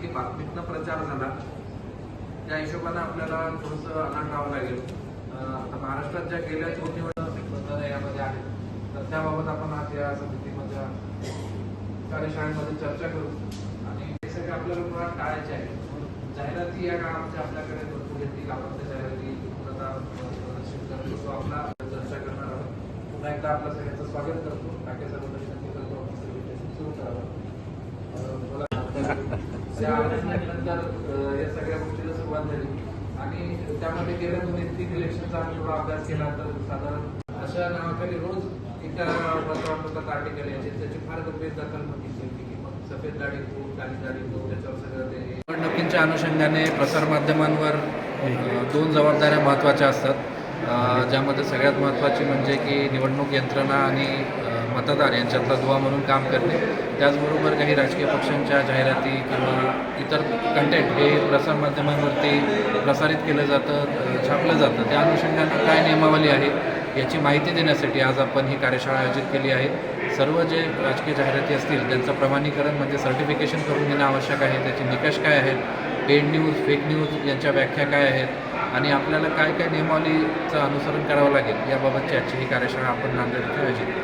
की बातमीतनं प्रचार झाला. त्या हिशोबानं आपल्याला थोडंसं अलर्ट लागेल. आता महाराष्ट्रात ज्या गेल्या दोन निवडणूक यामध्ये आहेत तर त्याबाबत आपण आज या समितीमध्ये कार्यशाळेमध्ये चर्चा करू. आणि हे सगळे आपल्याला मुळात टाळायचे आहे. जाहिराती या काळामध्ये आपल्याकडे भरपूर येतील आपण त्या जाहिराती प्रदर्शित करतो तो आपला चर्चा करणार आहोत. पुन्हा एकदा आपलं सगळ्यांचं स्वागत करतो. टाके सर्व विनंती करतो आपण सगळे सुरू करावं अं, मला त्या या सगळ्या गोष्टीला सुरुवात झाली. आणि त्यामध्ये गेल्या दोन तीन इलेक्शनचा आम्ही थोडा अभ्यास केला तर साधारण अशा नावाखाली रोज एका वर्तमानपत्रात आर्टिकल यायचे त्याची फार गंभीर दखल नव्हती होती की मग सफेद गाडी खूप काली गाडी खूप त्याच्यावर सगळं ते निवडणुकींच्या अनुषंगाने प्रसारमाध्यमांवर दोन जबाबदाऱ्या महत्त्वाच्या असतात. ज्यामध्ये सगळ्यात महत्त्वाची म्हणजे की निवडणूक यंत्रणा आणि मतदार यांच्यातला दुवा म्हणून काम करणे. त्याचबरोबर काही राजकीय पक्षांच्या जाहिराती किंवा इतर कंटेंट हे प्रसारमाध्यमांवरती प्रसारित केलं जातं छापलं जातं. त्या अनुषंगानं काय नियमावली आहे याची माहिती देण्यासाठी आज आपण ही कार्यशाळा आयोजित केली आहे. सर्व जे राजकीय जाहिराती असतील त्यांचं प्रमाणीकरण म्हणजे सर्टिफिकेशन करून घेणं आवश्यक आहे. त्याचे निकष काय आहेत पेड न्यूज फेक न्यूज यांच्या व्याख्या काय आहेत आणि आपल्याला काय काय नियमावलीचं अनुसरण करावं लागेल याबाबतची आजची ही कार्यशाळा आपण नांदेड इथे आयोजित